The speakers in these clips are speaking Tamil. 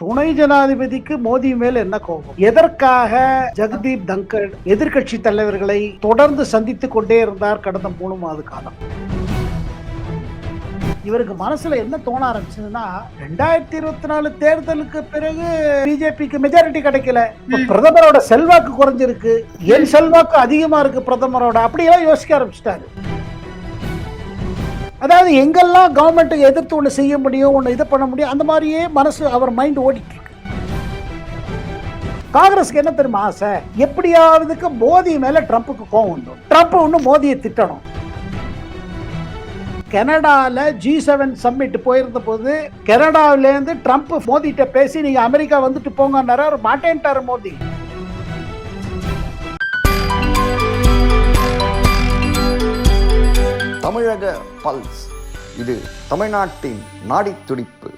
துணை ஜனாதிபதிக்கு மோடி மேல் என்ன கோபம்? எதற்காக ஜெகதீப் தங்கர் எதிர்க்கட்சி தலைவர்களை தொடர்ந்து சந்தித்துக் கொண்டே இருந்தார் கடந்த மூணு மாத காலம்? இவருக்கு மனசுல என்ன தோண ஆரம்பிச்சதுன்னா ரெண்டாயிரத்தி இருபத்தி நாலு தேர்தலுக்கு பிறகு பிஜேபிக்கு மெஜாரிட்டி கிடைக்கல. பிரதமரோட செல்வாக்கு குறைஞ்சிருக்கு. என் செல்வாக்கு அதிகமா இருக்கு பிரதமரோட. அப்படியெல்லாம் யோசிக்க ஆரம்பிச்சிட்டாரு. அதாவது எங்கெல்லாம் கவர்மெண்ட்டை எதிர்த்து ஒன்று செய்ய முடியும் ஒன்று இது பண்ண முடியும் அந்த மாதிரியே மனசு அவர் மைண்ட் ஓடிட்டு காங்கிரஸ்க்கு என்ன தெரியுமா ஆசை? எப்படியாவதுக்கு மோதி மேல ட்ரம்ப்புக்கு கோவம் வந்துடும். ட்ரம்ப் ஒன்று மோதியை திட்டணும். கனடாவில் ஜி செவன் சம்மிட் போயிருந்த போது கனடாவிலேருந்து ட்ரம்ப் மோதிட்ட பேசி நீங்கள் அமெரிக்கா வந்துட்டு போங்கன்னாரு. மாட்டேன்ட்டார் மோதி. தமிழக பல்ஸ். இது தமிழ்நாட்டின் நாடித் துடிப்பு.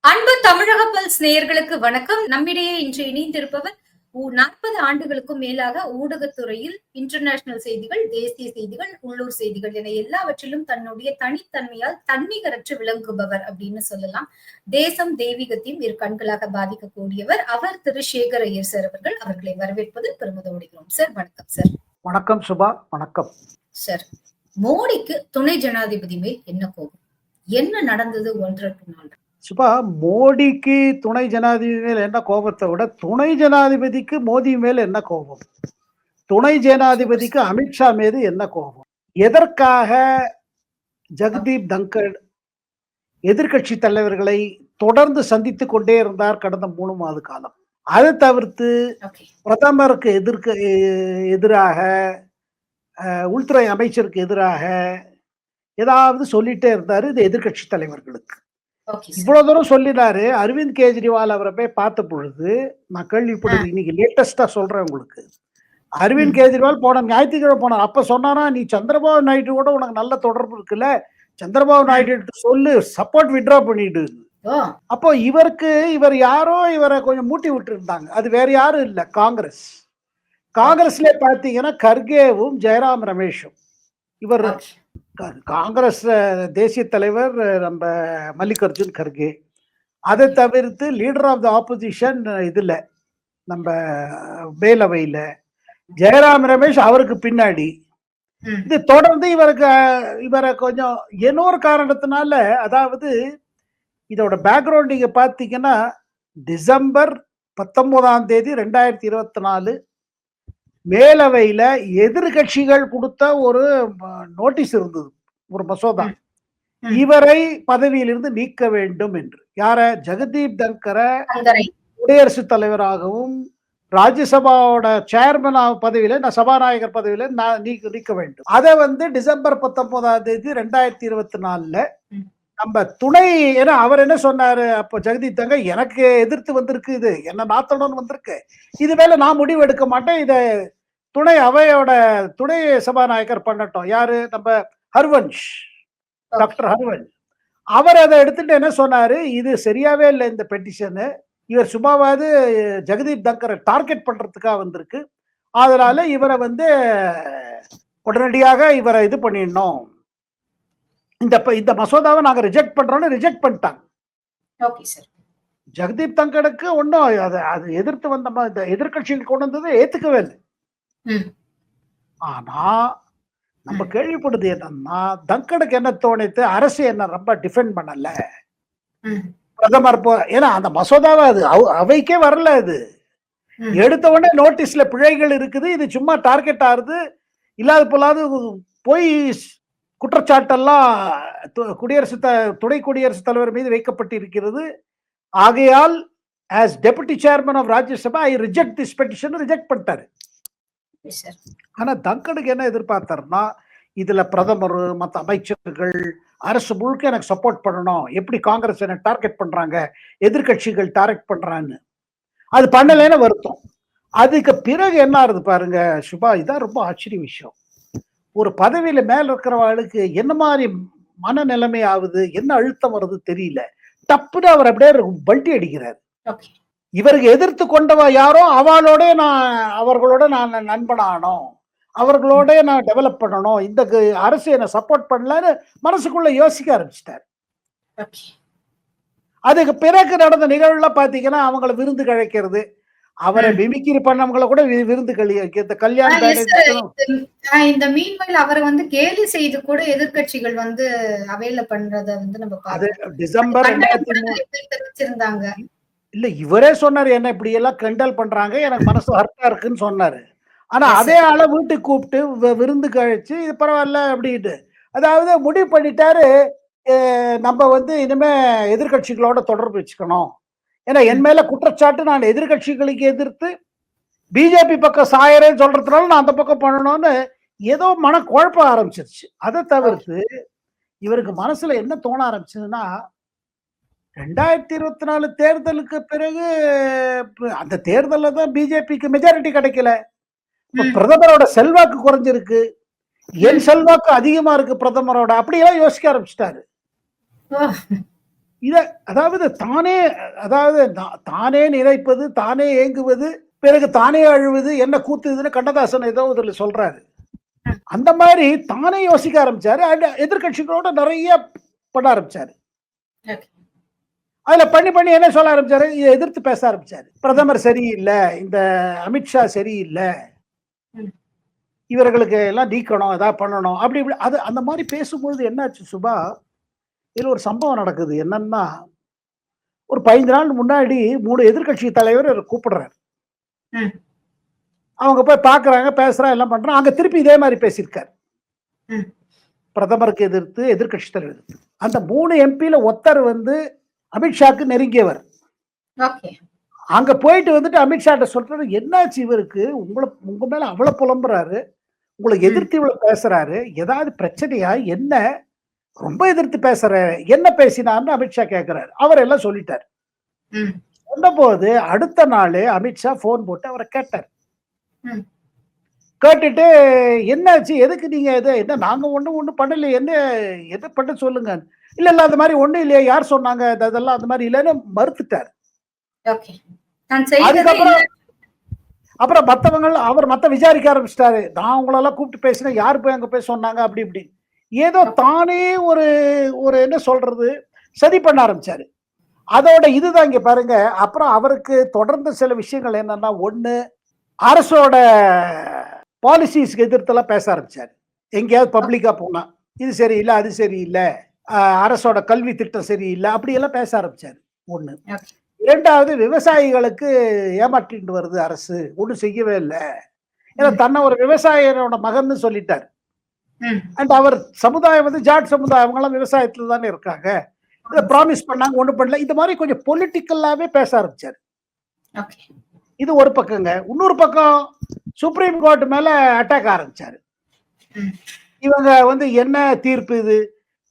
அன்பு தமிழக பல்ஸ் நேயர்களுக்கு வணக்கம். நம்மிடையே இன்று இணைந்திருப்பவர் நாற்பது ஆண்டுகளுக்கும் மேலாக ஊடகத்துறையில் இன்டர்நேஷனல் செய்திகள் தேசிய செய்திகள் உள்ளூர் செய்திகள் என எல்லாவற்றிலும் தன்னுடைய தனித்தன்மையால் தன்னிகரற்று விளங்குபவர் அப்படின்னு சொல்லலாம். தேசம் தெய்வீகத்தையும் இரு கண்களாக பாதிக்கக்கூடியவர் அவர் திரு. சேகர் ஐயர் சார் அவர்கள். அவர்களை வரவேற்பது பெருமிதமடைகிறோம் சார் வணக்கம் சார். வணக்கம் சுபா வணக்கம். சார் மோடிக்கு துணை ஜனாதிபதி மேல் என்ன கோபம்? என்ன நடந்தது ஒன்றரை நாள் சுபா மோடிக்கு துணை ஜனாதிபதி மேல் என்ன கோபத்தை விட துணை ஜனாதிபதிக்கு மோடி மேல் என்ன கோபம்? துணை ஜனாதிபதிக்கு அமித்ஷா மீது என்ன கோபம்? எதற்காக ஜெகதீப் தங்கர் எதிர்க்கட்சி தலைவர்களை தொடர்ந்து சந்தித்துக் கொண்டே இருந்தார் கடந்த மூணு மாத காலம்? அதை தவிர்த்து பிரதமருக்கு எதிர்க்க எதிராக உள்துறை அமைச்சருக்கு எதிராக ஏதாவது சொல்லிட்டே இருந்தாரு இது எதிர்க்கட்சி தலைவர்களுக்கு. இவ்வளவு தூரம் சொல்லினாரு. அரவிந்த் கெஜ்ரிவால் அவரை போய் பார்த்த பொழுது நான் கேள்விப்படுது இன்னைக்கு லேட்டஸ்டா சொல்றேன் உங்களுக்கு. அரவிந்த் கெஜ்ரிவால் போன ஞாயிற்றுக்கிழமை போனார் அப்ப சொன்னாரா நீ சந்திரபாபு நாயுடு கூட உனக்கு நல்ல தொடர்பு இருக்குல்ல சந்திரபாபு நாயுடு சொல்லு சப்போர்ட் வித்ரா பண்ணிடு. ஓ அப்போ இவருக்கு இவர் யாரோ இவரை கொஞ்சம் மூட்டி விட்டு இருந்தாங்க அது வேற யாரும் இல்ல காங்கிரஸ். காங்கிரஸ்ல பாத்தீங்கன்னா கர்கேவும் ஜெயராம் ரமேஷும். இவர் காங்கிரஸ் தேசிய தலைவர் நம்ம மல்லிகார்ஜுன் கர்கே. அதை தவிர்த்து லீடர் ஆஃப் த ஆப்போசிஷன் இதுல நம்ம மேலவையில. ஜெயராம் ரமேஷ் அவருக்கு பின்னாடி. இது தொடர்ந்து இவருக்கு இவரை கொஞ்சம் இன்னொரு காரணத்தினால அதாவது இதோட பேக்ரவுண்ட் நீங்க பார்த்தீங்கன்னா டிசம்பர் பத்தொன்பதாம் தேதி ரெண்டாயிரத்தி இருபத்தி நாலு மேலவையில எதிர்கட்சிகள் கொடுத்த ஒரு நோட்டீஸ் இருந்தது. ஒரு மசோதா. இவரை பதவியிலிருந்து நீக்க வேண்டும் என்று. யார? ஜெகதீப் தங்கரை. குடியரசுத் தலைவராகவும் ராஜ்யசபாவோட சேர்மன் பதவியில நான் சபாநாயகர் பதவியில நான் நீக்க வேண்டும். அதை வந்து டிசம்பர் பத்தொன்பதாம் தேதி ரெண்டாயிரத்தி இருபத்தி நாலுல. நம்ம துணை ஏன்னா அவர் என்ன சொன்னாரு? அப்போ ஜெகதீப் தங்க எனக்கு எதிர்த்து வந்திருக்கு இது. என்ன நாத்தணும்னு வந்திருக்கு. இது மேல நான் முடிவு எடுக்க மாட்டேன். இதை துணை அவையோட துணை சபாநாயகர் பண்ணட்டும். யாரு? நம்ம ஹர்வன்ஷ். டாக்டர் ஹர்வன்ஷ். அவர் அதை எடுத்துட்டு என்ன சொன்னாரு? இது சரியாவே இல்லை இந்த பெட்டிஷனு இவர் சும்மாவாவது ஜெகதீப் தங்கரை டார்கெட் பண்றதுக்காக வந்திருக்கு. அதனால இவரை வந்து உடனடியாக இவரை இது பண்ணிடணும். இந்த இந்த மசோதாவை நாங்க ரிஜெக்ட் பண்றோம்னு ரிஜெக்ட் பண்ணிட்டாங்க ஓகே சார் ஜெகதீப் தங்கருக்கு ஒன்றும் அது அது எதிர்த்து வந்த இந்த எதிர்க்கட்சிகள் கொண்டு வந்ததை ஏத்துக்கவே இல்லை. ஆனா நம்ம கேள்விப்படுது என்னன்னா தங்கனுக்கு என்ன தோணித்து அரசு என்ன ரொம்ப டிஃபெண்ட் பண்ணல. பிரதமர் போ ஏன்னா அந்த மசோதாவை அது அவ- அவைக்கே வரல அது. எடுத்த உடனே நோட்டீஸ்ல பிழைகள் இருக்குது இது சும்மா டார்கெட் ஆகுது இல்லாத போலாது போய் குற்றச்சாட்டெல்லாம் குடியரசுத் த- துணை குடியரசுத் தலைவர் மீது வைக்கப்பட்டிருக்கிறது. ஆகையால் as deputy chairman of Rajya Sabha I reject this petition reject பண்ணிட்டாரு. ஆனா தங்கனுக்கு என்ன எதிர்பார்த்தாருன்னா இதுல பிரதமர் மற்ற அமைச்சர்கள் அரசு முழுக்க எனக்கு சப்போர்ட் பண்ணணும். எப்படி காங்கிரஸ் என்ன டார்கெட் பண்றாங்க எதிர்க்கட்சிகள் டார்கெட் பண்றான்னு. அது பண்ணலைன்னு வருத்தம். அதுக்கு பிறகு என்ன ஆகுது பாருங்க சுபா இதான் ரொம்ப ஆச்சரிய விஷயம். ஒரு பதவியில மேல இருக்கிறவங்களுக்கு என்ன மாதிரி மனநிலைமை ஆகுது? என்ன அழுத்தம் வருது தெரியல. டப்புன்னு அவர் அப்படியே பல்ட்டி அடிக்கிறார். இவருக்கு எதிர்த்து கொண்டவ யாரோ? அவளோட நான் அவர்களோட நான் நண்பனானோம். அவர்களோட நான் டெவலப் பண்ணணும். இந்த அரசு என்னை சப்போர்ட் பண்ணலன்னு மனசுக்குள்ள யோசிக்க ஆரம்பிச்சிட்டார். அதுக்கு பிறகு நடந்த நிகழ்வுல பாத்தீங்கன்னா அவங்கள விருந்து கழைக்கிறது அவரை. மிமிக்கிரி பண்ணவங்கள கூட விருந்து கழி இந்த மீன்வைல் அவரை வந்து கேலி செய்து கூட எதிர்க்கட்சிகள் வந்து அவையில பண்றத வந்து நம்ம அது டிசம்பர் தெரிவிச்சிருந்தாங்க இல்ல இவரே சொன்னாரு என்ன இப்படி எல்லாம் கிண்டல் பண்றாங்க? எனக்கு மனசு ஹர்ட்டா இருக்குன்னு சொன்னாரு. ஆனா. அதே ஆளை வீட்டுக்கு கூப்பிட்டு விருந்து கழிச்சு இது பரவாயில்ல அப்படின்ட்டு. அதாவது முடிவு பண்ணிட்டாரு நம்ம வந்து இனிமே எதிர்க்கட்சிகளோட தொடர்பு வச்சுக்கணும். ஏன்னா என் மேல குற்றச்சாட்டு நான் எதிர்க்கட்சிகளுக்கு எதிர்த்து பிஜேபி பக்கம் சாயறேன்னு சொல்றதுனால நான் அந்த பக்கம் பண்ணணும்னு ஏதோ மன குழப்பம் ஆரம்பிச்சிருச்சு. அதை தவிர்த்து இவருக்கு மனசுல என்ன தோண ஆரம்பிச்சதுன்னா ரெண்டாயிரத்தி இருபத்தி நாலு தேர்தலுக்கு பிறகு அந்த தேர்தல்ல தான் பிஜேபிக்கு மெஜாரிட்டி கிடைக்கல. பிரதமரோட செல்வாக்கு குறைஞ்சிருக்கு. என் செல்வாக்கு அதிகமா இருக்கு பிரதமரோட. அப்படியெல்லாம் யோசிக்க ஆரம்பிச்சிட்டாரு. இத அதாவது தானே அதாவது தானே நினைப்பது தானே ஏங்குவது பிறகு தானே அழுவது என்ன கூத்துதுன்னு கண்ணதாசன் ஏதோ இதுல சொல்றாரு. அந்த மாதிரி தானே யோசிக்க ஆரம்பிச்சாரு. and எதிர்க்கட்சிகளோட நிறைய பண்ண ஆரம்பிச்சாரு. அதுல பண்ணி பண்ணி என்ன சொல்ல ஆரம்பிச்சாரு? இதை எதிர்த்து பேச ஆரம்பிச்சாரு. பிரதமர் சரியில்லை இந்த அமித்ஷா சரியில்லை. இவர்களுக்கு எல்லாம் நீக்கணும் ஏதாவது பண்ணணும் அப்படி இப்படி அது அந்த மாதிரி பேசும்பொழுது என்னாச்சு சுபா? இதுல ஒரு சம்பவம் நடக்குது. என்னன்னா ஒரு பதினஞ்சு நாள் முன்னாடி மூணு எதிர்க்கட்சி தலைவர் கூப்பிடுறாரு. அவங்க போய் பார்க்கறாங்க பேசுறாங்க எல்லாம் பண்றாங்க. அங்க திருப்பி இதே மாதிரி பேசியிருக்காரு. பிரதமருக்கு எதிர்த்து எதிர்க்கட்சி தலைவர் எதிர்த்து. அந்த மூணு எம்பியில ஒருத்தர் வந்து அமித்ஷாக்கு நெருங்கியவர். அங்க போயிட்டு வந்துட்டு அமித்ஷாட்ட சொல்றாரு என்னாச்சு இவருக்கு? உங்களை உங்க மேல அவ்வளவு புலம்புறாரு. உங்களை. எதிர்த்து இவ்வளவு பேசுறாரு. ஏதாவது பிரச்சனையா? என்ன? ரொம்ப எதிர்த்து பேசுற என்ன பேசினார்னு அமித்ஷா கேக்குறாரு. அவர் எல்லாம் சொல்லிட்டார். ம். சொன்னபோது அடுத்த நாள் அமித்ஷா போன் போட்டு அவரை கேட்டார். கேட்டுட்டு என்னாச்சு? எதுக்கு நீங்க இது என்ன நாங்க ஒண்ணும் ஒண்ணும் பண்ணல. என்ன எதை பண்ண சொல்லுங்க? இல்ல இல்ல அந்த மாதிரி ஒண்ணும் இல்லையா. யார் சொன்னாங்க? அது- அதெல்லாம் அந்த மாதிரி இல்லைன்னு மறுத்துட்டார். அதுக்கப்புறம். அப்புறம் மத்தவங்க அவர் மத்த விசாரிக்க ஆரம்பிச்சிட்டாரு. நான் உங்களெல்லாம் கூப்பிட்டு பேசினேன். யார் போய் அங்க போய் சொன்னாங்க? அப்படி இப்படி. ஏதோ தானே ஒரு ஒரு என்ன சொல்றது சரி பண்ண ஆரம்பிச்சாரு. அதோட இதுதான் இங்க பாருங்க. அப்புறம் அவருக்கு தொடர்ந்து சில விஷயங்கள் என்னன்னா ஒண்ணு அரசோட பாலிசிஸ்க்கு எதிர்த்தெல்லாம் பேச ஆரம்பிச்சாரு. எங்கேயாவது பப்ளிக்கா போனா இது சரியில்லை அது சரியில்லை அரசோட கல்வி திட்டம் சரியில்லை அப்படி எல்லாம் பேச ஆரம்பிச்சாரு. Okay. இரண்டாவது விவசாயிகளுக்கு ஏமாற்றிட்டு வருது அரசு ஒண்ணும் செய்யவே இல்லை. ஏன்னா. தன்னை ஒரு விவசாயியோட மகன்னு சொல்லிட்டார். அண்ட் அவர் சமுதாயம் வந்து ஜாட் சமுதாயம் அவங்களாம் விவசாயத்துல தானே இருக்காங்க. இதை ப்ராமிஸ் பண்ணாங்க ஒண்ணும் பண்ணல. இந்த மாதிரி கொஞ்சம் பொலிட்டிக்கலாவே பேச ஆரம்பிச்சாரு. இது ஒரு பக்கங்க. இன்னொரு பக்கம் சுப்ரீம் கோர்ட் மேல அட்டாக் ஆரம்பிச்சாரு. இவங்க வந்து என்ன தீர்ப்பு இது?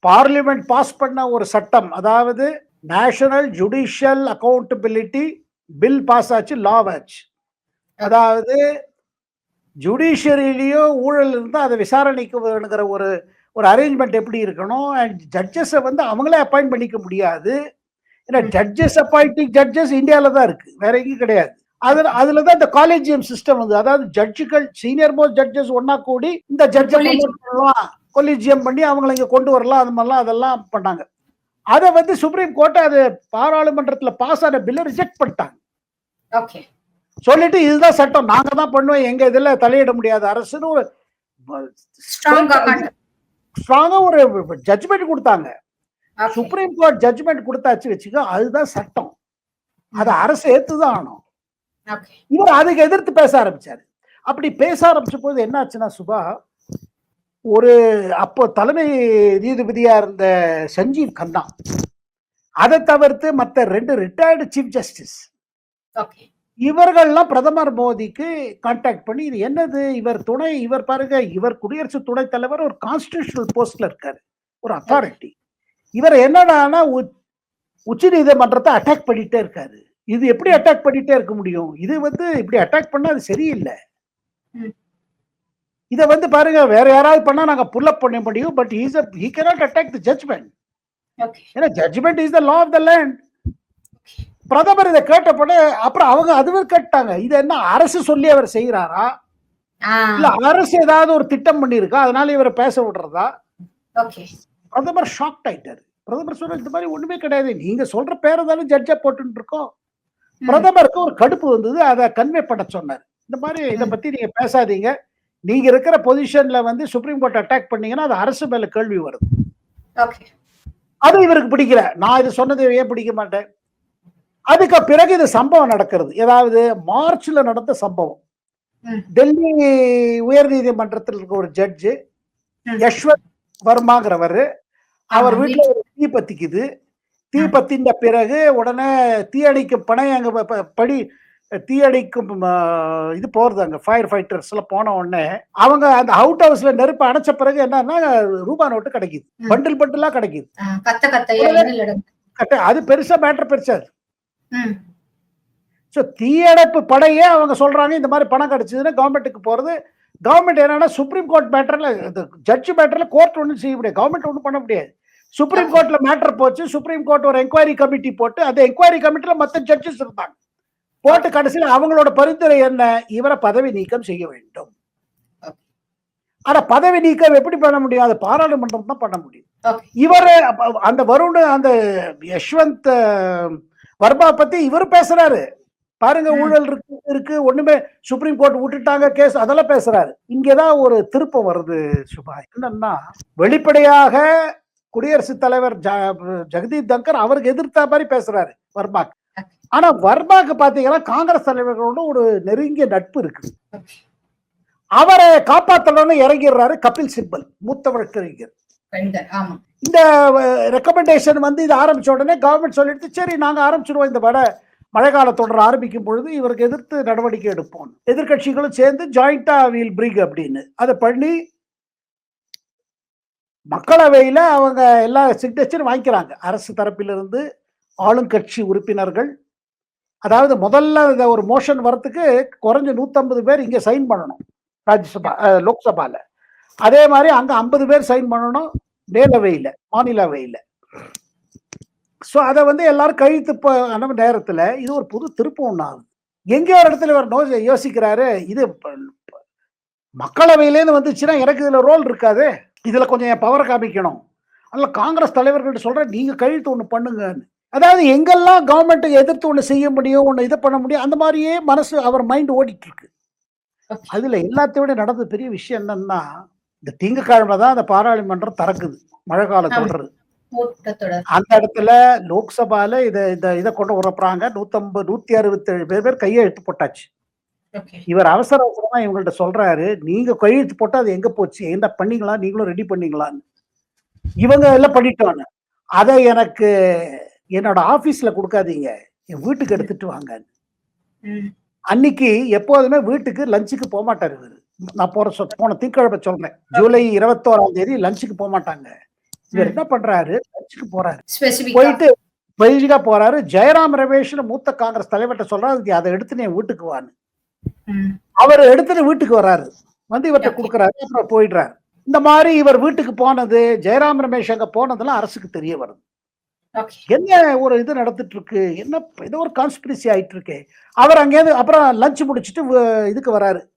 பார்லிமெண்ட் பாஸ் பண்ண ஒரு சட்டம் அதாவது national judicial accountability bill pass ஆச்சு லா ஆச்சு. அதாவது ஜுடிஷியரிலேயோ ஊழல் இருந்தால் அதை விசாரணைக்கு வேணுங்கிற ஒரு ஒரு அரேஞ்ச்மெண்ட் எப்படி இருக்கணும்? அண்ட் ஜட்ஜஸை வந்து அவங்களே அப்பாயிண்ட் பண்ணிக்க முடியாது. ஏன்னா. ஜட்ஜஸ் அப்பாயிண்டிங் ஜட்ஜஸ் இந்தியாவில் தான் இருக்கு. வேற எங்கேயும் கிடையாது. அதுல அதுல தான் இந்த காலேஜியம் சிஸ்டம் வந்து. அதாவது ஜட்ஜுகள் சீனியர் மோஸ்ட் ஜட்ஜஸ் ஒன்னா கூடி இந்த ஜட்ஜை. பண்ணலாம் கொலிஜியம் பண்ணி அவங்களை இங்க கொண்டு வரலாம். அது மாதிரிலாம் அதெல்லாம் பண்ணாங்க. அதை வந்து சுப்ரீம் கோர்ட் அது பாராளுமன்றத்துல பாஸ் ஆன பில்லை ரிஜெக்ட் பண்ணிட்டாங்க. Okay. சொல்லிட்டு இதுதான் சட்டம் நாங்க தான் பண்ணுவோம் எங்க இதுல தலையிட முடியாத அரசுன்னு ஒரு. ஸ்ட்ராங்கா ஒரு ஜட்ஜ்மெண்ட் கொடுத்தாங்க. சுப்ரீம் கோர்ட் ஜட்ஜ்மெண்ட் கொடுத்தாச்சு வச்சுக்கோ அதுதான் சட்டம் அதை அரசு ஏத்துதான் Okay. இவர் அதுக்கு எதிர்த்து பேச ஆரம்பிச்சாரு அப்படி பேச ஆரம்பிச்ச போது என்ன ஆச்சுன்னா சுபா ஒரு அப்போ தலைமை நீதிபதியா இருந்த சஞ்சீவ் கண்ணா அதை தவிர்த்து மற்ற ரெண்டு ரிட்டையர்டு சீஃப் ஜஸ்டிஸ். இவர்கள்லாம் பிரதமர் மோடிக்கு கான்டாக்ட் பண்ணி இது என்னது? இவர் துணை இவர் பாருங்க இவர் குடியரசு துணைத் தலைவர் ஒரு கான்ஸ்டிடியூஷனல் போஸ்ட்ல இருக்காரு ஒரு அத்தாரிட்டி இவர் என்னடானா உச்ச நீதிமன்றத்தை அட்டாக் பண்ணிட்டே இருக்காரு. இது எப்படி அட்டாக் பண்ணிட்டே இருக்க முடியும்? இது வந்து இப்படி அட்டாக் பண்ணா அது சரியில்லை. இத வந்து பாருங்க வேற யாராவது பண்ணா நாங்க புல் அப் பண்ண முடியும் but he's he cannot attack the judgement. ஏன்னா judgement is the law of the land பிரதமர் இதை கேட்டப்பட அப்புறம் அவங்க அதுவும் கேட்டாங்க இது என்ன அரசு சொல்லி அவர் செய்யறாரா இல்ல அரசு ஏதாவது ஒரு திட்டம் பண்ணியிருக்கா? அதனால இவரை பேச விடுறதா. பிரதமர் ஷாக்ட் ஆயிட்டாரு. பிரதமர் சொல்ற இந்த மாதிரி ஒண்ணுமே கிடையாது. நீங்க சொல்ற பேரை தானே ஜட்ஜா போட்டுட்டு இருக்கோம். பிரதமருக்கு ஒரு கடுப்பு வந்தது அதை கன்வே பண்ண சொன்னார். இந்த மாதிரி இதை. பத்தி நீங்க பேசாதீங்க. நீங்க இருக்கிற பொசிஷன்ல வந்து சுப்ரீம் கோர்ட் அட்டாக் பண்ணீங்கன்னா அது அரசு மேல கேள்வி வருது. அது இவருக்கு பிடிக்கல. நான் இது சொன்னது ஏன் பிடிக்க மாட்டேன்? அதுக்கு பிறகு இது சம்பவம் நடக்கிறது ஏதாவது மார்ச்ல நடந்த சம்பவம். டெல்லி உயர்நீதிமன்றத்தில் இருக்க ஒரு ஜட்ஜு. யஷ்வந்த் வர்மாங்கிறவர் அவர் வீட்டுல ஒரு தீ பத்திக்குது தீ. பத்தின பிறகு உடனே தீயணைக்கும் படை அங்க படி தீயணைக்கும் இது போறது அங்க ஃபயர் ஃபைட்டர்ஸ் எல்லாம் போன உடனே அவங்க அந்த அவுட் ஹவுஸ்ல நெருப்பு அணைச்ச பிறகு என்னன்னா ரூபா நோட்டு கிடைக்குது. பண்டில் பண்டிலா கிடைக்குது அது பெருசா மேட்டர் பெருசா ம், ஸோ தீயணைப்பு படையே அவங்க சொல்றாங்க இந்த மாதிரி பணம் கிடைச்சதுன்னா கவர்மெண்ட்டுக்கு போறது. கவர்மெண்ட் என்னன்னா சுப்ரீம் கோர்ட் மேட்டர்ல ஜட்ஜ் மேட்டர்ல கோர்ட் ஒன்றும் செய்ய முடியாது. கவர்மெண்ட் ஒன்றும் பண்ண முடியாது. சுப்ரீம் கோர்ட்ல மேட்டர் போச்சு. சுப்ரீம் கோர்ட் ஒரு என்கொயரி கமிட்டி போட்டு அந்த என்கொயரி கமிட்டில மற்ற ஜட்ஜஸ் இருந்தாங்க. போட்டு கடைசியில் அவங்களோட பரிந்துரை என்ன? இவரை பதவி நீக்கம் செய்ய வேண்டும். ஆனா பதவி நீக்கம் எப்படி பண்ண முடியும்? அது பாராளுமன்றம் தான் பண்ண முடியும். இவரு அந்த வருண் அந்த யஷ்வந்த் வர்மா பத்தி இவர் பேசுறாரு. பாருங்க. ஊழல் இருக்கு இருக்கு ஒண்ணுமே சுப்ரீம் கோர்ட் விட்டுட்டாங்க கேஸ் அதெல்லாம் பேசுறாரு. இங்கதான் ஒரு திருப்பம் வருது சுபா. என்னன்னா வெளிப்படையாக குடியரசுத் தலைவர் ஜெகதீப் தங்கர் அவருக்கு எதிர்த்த மாதிரி பேசுறாரு வர்மாக்கு. ஆனா வர்மாக்கு பாத்தீங்கன்னா காங்கிரஸ் தலைவர்களோட ஒரு நெருங்கிய நட்பு இருக்கு. அவரை காப்பாத்தணும்னு இறங்கிடுறாரு கபில் சிப்பல் மூத்த வழக்கறிஞர். பெண்கள் ஆமா. இந்த ரெக்கமெண்டேஷன் வந்து இது ஆரம்பிச்ச உடனே கவர்மெண்ட் சொல்லிட்டு சரி நாங்க ஆரம்பிச்சிருவோம் இந்த வட மழைக்கால தொடர் ஆரம்பிக்கும் பொழுது இவருக்கு எதிர்த்து நடவடிக்கை எடுப்போம். எதிர்க்கட்சிகளும் சேர்ந்து ஜாயிண்டா வீல் பிரிக் அப்படின்னு. அதை பண்ணி மக்களவையில அவங்க எல்லா சிக்னேச்சரும் வாங்கிக்கிறாங்க. அரசு தரப்பிலிருந்து ஆளுங்கட்சி உறுப்பினர்கள். அதாவது முதல்ல இந்த ஒரு மோஷன் வரத்துக்கு குறைஞ்ச நூத்தம்பது பேர் இங்க சைன் பண்ணணும். ராஜ்யசபா அஹ், லோக்சபால. அதே மாதிரி அங்க ஐம்பது பேர் சைன் பண்ணணும். மேலவையில் மாநிலவையில் ஸோ அதை வந்து எல்லாரும் கழித்து அனுப்ப நேரத்தில் இது ஒரு புது திருப்பம் ஒன்று ஆகுது. எங்கேயோ ஒரு இடத்துல இவர் நோ யோசிக்கிறாரு இது மக்களவையிலேருந்து வந்துச்சுன்னா எனக்கு இதில் ரோல் இருக்காது. இதில் கொஞ்சம் என் பவரை காமிக்கணும். அதனால காங்கிரஸ் தலைவர்கள்ட்ட சொல்கிறேன் நீங்கள் கழுத்து ஒன்று பண்ணுங்கன்னு. அதாவது எங்கெல்லாம் கவர்மெண்ட்டுக்கு எதிர்த்து ஒன்று செய்ய முடியும் ஒன்று இதை பண்ண முடியும் அந்த மாதிரியே மனசு அவர் மைண்ட் ஓடிட்டு இருக்கு. அதுல எல்லாத்தையும் விட நடந்த பெரிய விஷயம் என்னன்னா இந்த திங்கக்கிழமை தான் அந்த பாராளுமன்றம் திறக்குது. மழை கால. தொடர் அந்த இடத்துல லோக்சபால இத இந்த இதை கொண்டு வரப்புறாங்க நூத்தம்பது நூத்தி அறுபத்தேழு பேர் பேர் கையெழுத்து போட்டாச்சு. இவர் அவசர அவசரமா இவங்கள்ட்ட சொல்றாரு நீங்க கையெழுத்து போட்டா அது எங்க போச்சு? என்ன பண்ணீங்களா? நீங்களும் ரெடி பண்ணீங்களான்னு. இவங்க எல்லாம் பண்ணிட்டோன்னு அதை எனக்கு என்னோட ஆபீஸ்ல கொடுக்காதீங்க. என் வீட்டுக்கு எடுத்துட்டு வாங்க அன்னைக்கு எப்போதுமே வீட்டுக்கு லஞ்சுக்கு போக மாட்டாரு இவரு. நான் போற சொ- போன திங்கக்கிழமை சொல்றேன். ஜூலை இருபத்தோராம் தேதி லஞ்சுக்கு போக மாட்டாங்க. இவர் என்ன பண்றாரு? லஞ்சுக்கு போறாரு. ஸ்பெசிபிக்கா போயிட்டு பெய்ஜிகா போறாரு. ஜெயராம் ரமேஷ்னு மூத்த காங்கிரஸ் தலைவர்கிட்ட சொல்றாரு "இது அதை எடுத்து நீ வீட்டுக்கு வான்னு. அவர் எடுத்துட்டு வீட்டுக்கு வராரு வந்து இவர்கிட்ட. கொடுக்குறாரு அப்புறம் போயிடுறாரு. இந்த மாதிரி இவர் வீட்டுக்கு போனது ஜெயராம் ரமேஷ் அங்க போனதெல்லாம் அரசுக்கு தெரிய வருது. என்ன ஒரு இது நடந்துட்டு இருக்கு என்ன ஏதோ ஒரு கான்ஸ்பிரசி ஆயிட்டு இருக்கு அவர் அங்கேருந்து அப்புறம் லஞ்ச் முடிச்சுட்டு இதுக்கு வராரு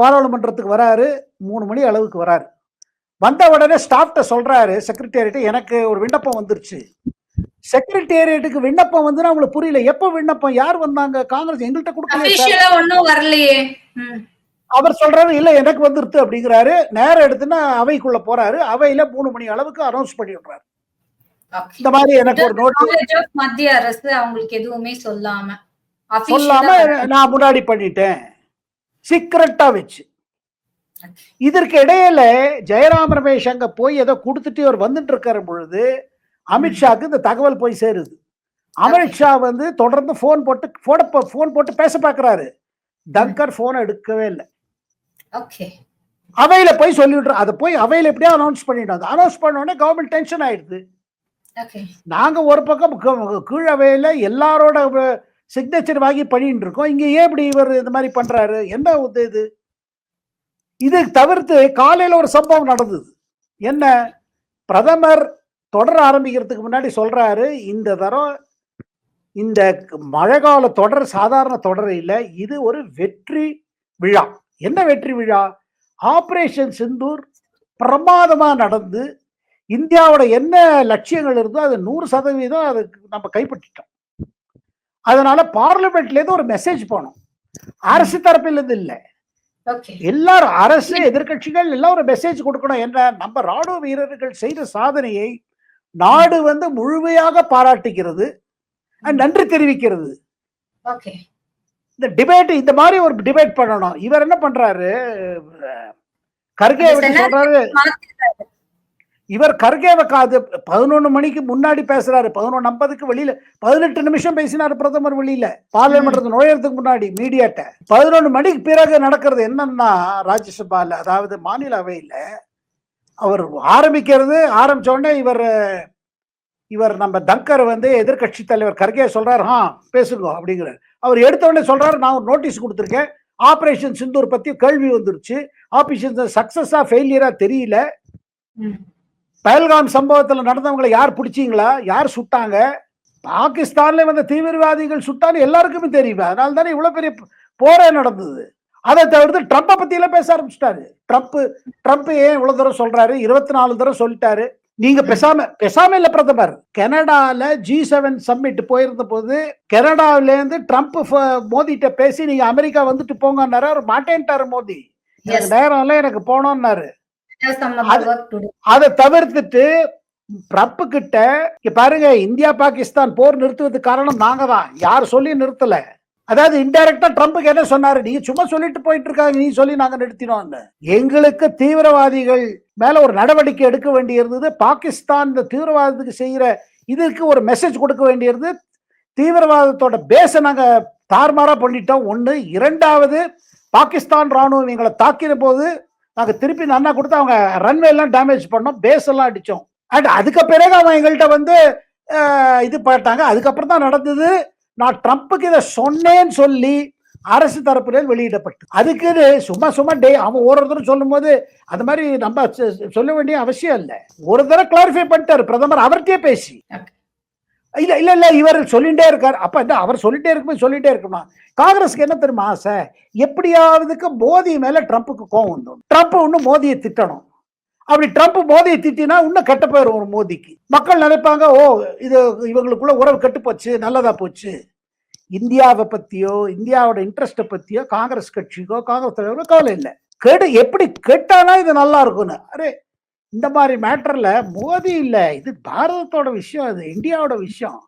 பாராளுமன்றத்துக்கு வராரு மூணு மணி அளவுக்கு வராரு. வந்த உடனே ஸ்டாஃப்ட சொல்றாரு செக்ரட்டேரியட் எனக்கு ஒரு விண்ணப்பம் வந்துருச்சு. செக்ரட்டேரியட்டுக்கு விண்ணப்பம் வந்து அவங்களுக்கு புரியல. எப்ப விண்ணப்பம்? யார் வந்தாங்க? காங்கிரஸ் எங்கள்கிட்ட கொடுக்கல ஒண்ணும் வரலையே. அவர் சொல்றாரு இல்ல எனக்கு வந்துருது அப்படிங்கிறாரு. நேரம் எடுத்துன்னா அவைக்குள்ள போறாரு. அவையில மூணு மணி அளவுக்கு அனௌன்ஸ் பண்ணி விடுறாரு இந்த மாதிரி எனக்கு ஒரு நோட் Knowledge of மத்திய அரசு அவங்களுக்கு எதுவுமே சொல்லாம சொல்லாம நான் முன்னாடி பண்ணிட்டேன். சீக்கிரட்டா வச்சு. இதற்கு இடையில ஜெயராம் ரமேஷ் அங்க போய் ஏதோ கொடுத்துட்டு அவர் வந்துட்டு இருக்காரு பொழுது அமித்ஷாக்கு இந்த தகவல் போய் சேருது. அமித்ஷா வந்து தொடர்ந்து போன் போட்டு போட போன் போட்டு பேச பாக்குறாரு. தங்கர் போன் எடுக்கவே இல்லை. ஓகே அவையில போய் சொல்லிவிடுறோம் அதை போய் அவையில எப்படியோ அனௌன்ஸ் பண்ணிட்டோம் அனௌன்ஸ் பண்ண உடனே கவர்மெண்ட் டென்ஷன் ஆயிடுது நாங்க ஒரு பக்கம் கீழ் கீழவையில எல்லாரோட சிக்னேச்சர் வாங்கி பண்ணிட்டு இருக்கோம். இங்க ஏன் இப்படி இவர் இந்த மாதிரி பண்றாரு? என்ன இது? இது தவிர்த்து காலையில ஒரு சம்பவம் நடந்தது. என்ன? பிரதமர் தொடர ஆரம்பிக்கிறதுக்கு முன்னாடி சொல்றாரு இந்த தரம் இந்த மழைக்கால தொடர் சாதாரண தொடர் இல்லை இது ஒரு வெற்றி விழா. என்ன வெற்றி விழா? ஆப்ரேஷன் சிந்தூர் பிரமாதமாக நடந்து இந்தியாவோட என்ன லட்சியங்கள் இருந்தோ அது நூறு சதவீதம் அதுக்கு நம்ம கைப்பற்றிட்டோம். அதனால பார்லிமெண்ட்ல இருந்து ஒரு மெசேஜ் போனோம் அரசு தரப்பில் இருந்து இல்ல. எல்லாரும் அரசு எதிர்க்கட்சிகள் எல்லாம் ஒரு மெசேஜ் கொடுக்கணும் என்ன நம்ம ராணுவ வீரர்கள் செய்த சாதனையை நாடு வந்து முழுமையாக பாராட்டுகிறது. நன்றி தெரிவிக்கிறது. இந்த டிபேட் இந்த மாதிரி ஒரு டிபேட் பண்ணணும். இவர் என்ன பண்றாரு? கர்கே சொல்றாரு. இவர் கர்கேவை காது பதினொன்று மணிக்கு முன்னாடி பேசுறாரு பதினொன்று ஐம்பதுக்கு வெளியில பதினெட்டு நிமிஷம் பேசினார் பிரதமர் வெளியில பார்லிமெண்ட் நுழையறதுக்கு முன்னாடி மீடியாட்ட. பதினொன்று மணிக்கு பிறகு நடக்கிறது என்னன்னா ராஜ்யசபால அதாவது மாநில அவையில் அவர் ஆரம்பிக்கிறது ஆரம்பிச்ச உடனே இவர் இவர் நம்ம தங்கர் வந்து எதிர்க்கட்சி தலைவர் கர்கே சொல்றாரு ஹா பேசுங்க அப்படிங்கிறார். அவர் எடுத்த உடனே சொல்றாரு நான் ஒரு நோட்டீஸ் கொடுத்துருக்கேன். ஆபரேஷன் சிந்தூர் பத்தி கேள்வி வந்துருச்சு. ஆபரேஷன் சக்சஸா ஃபெயிலியரா தெரியல. பஹல்காம் சம்பவத்துல நடந்தவங்களை யார் பிடிச்சீங்களா? யார் சுட்டாங்க? பாகிஸ்தான்ல வந்த தீவிரவாதிகள் சுட்டான்னு எல்லாருக்குமே தெரியும். அதனால தானே இவ்வளவு பெரிய போரே நடந்தது. அதை தவிர்த்து ட்ரம்ப்பை பத்தி எல்லாம் பேச ஆரம்பிச்சிட்டாரு. ட்ரம்ப் ட்ரம்ப் ஏன் இவ்வளவு தூரம் சொல்றாரு? இருபத்தி நாலு தடவை சொல்லிட்டாரு. நீங்க பேசாம பேசாம இல்ல பிரதமர். கனடால ஜி செவன் சம்மிட் போயிருந்த போது கனடாவில இருந்து ட்ரம்ப் மோதிட்ட பேசி நீங்க அமெரிக்கா வந்துட்டு போங்கன்னாரு. அவர் மாட்டேன்ட்டாரு. எனக்கு நேரம் இல்லை எனக்கு போனோம்னாரு. அது- தவிர்த்துட்டு ட்ரம்ப் கிட்ட பாருங்க இந்தியா பாகிஸ்தான் போர் நிறுத்துவதுக்கு காரணம் நாங்க தான் யார் சொல்லி நிறுத்தல? அதாவது இன்டைரக்டா ட்ரம்ப்புக்கு என்ன சொன்னாரு? நீங்க சும்மா சொல்லிட்டு போயிட்டு இருக்காங்க நீ சொல்லி நாங்க நிறுத்தினோம்னு. எங்களுக்கு தீவிரவாதிகள் மேல ஒரு நடவடிக்கை எடுக்க வேண்டியிருந்தது. பாகிஸ்தான் இந்த தீவிரவாதத்துக்கு செய்யற இதுக்கு ஒரு மெசேஜ் கொடுக்க வேண்டியிருந்தது. தீவிரவாதத்தோட பேஸை நாங்க தாறுமாறா பண்ணிட்டோம். ஒண்ணு. இரண்டாவது பாகிஸ்தான் ராணுவம் எங்களை தாக்கின போது நாங்கள் திருப்பி இந்த அண்ணா கொடுத்து அவங்க ரன்வே எல்லாம் டேமேஜ் பண்ணோம் பேஸ் எல்லாம் அடித்தோம் அண்ட் அதுக்கு பிறகு அவன் எங்கள்கிட்ட வந்து இது பண்ணிட்டாங்க. அதுக்கப்புறம் தான் நடந்தது. நான் ட்ரம்ப்புக்கு இதை சொன்னேன்னு சொல்லி அரசு தரப்புலேயே வெளியிடப்பட்டு. அதுக்குன்னு சும்மா சும்மா டே அவன் ஒரு தடவை அது மாதிரி நம்ம சொல்ல வேண்டிய அவசியம் இல்லை. ஒரு தடவை கிளாரிஃபை பண்ணிட்டாரு. பிரதமர் அவர்கிட்டயே பேசி. இல்லை இல்லை இல்லை இவர் சொல்லிகிட்டே இருக்கார். அப்போ இந்த அவர் சொல்லிகிட்டே இருக்கும்போது சொல்லிகிட்டே இருக்கணும் காங்கிரஸ்க்கு என்ன தெரியுமா ஆசை? எப்படியாவதுக்கு மோதி மேலே ட்ரம்ப்புக்கு கோவம் வந்துடும். ட்ரம்ப் இன்னும் மோதியை திட்டணும். அப்படி ட்ரம்ப் மோதியை திட்டினா இன்னும் கெட்ட போயிடும் ஒரு மோதிக்கு. மக்கள் நினைப்பாங்க ஓ இது இவங்களுக்குள்ள உறவு கெட்டு போச்சு போச்சு. இந்தியாவை பற்றியோ இந்தியாவோட இன்ட்ரெஸ்ட்டை பற்றியோ காங்கிரஸ் கட்சிக்கோ காங்கிரஸ் தலைவரோ கவலை இல்லை. கெடு எப்படி கெட்டானா இது நல்லா இருக்கும்னு. அரே இந்த மாதிரி மேட்டர்ல மோதி இல்ல. இது பாரதத்தோட விஷயம் அது இந்தியாவோட விஷயம்.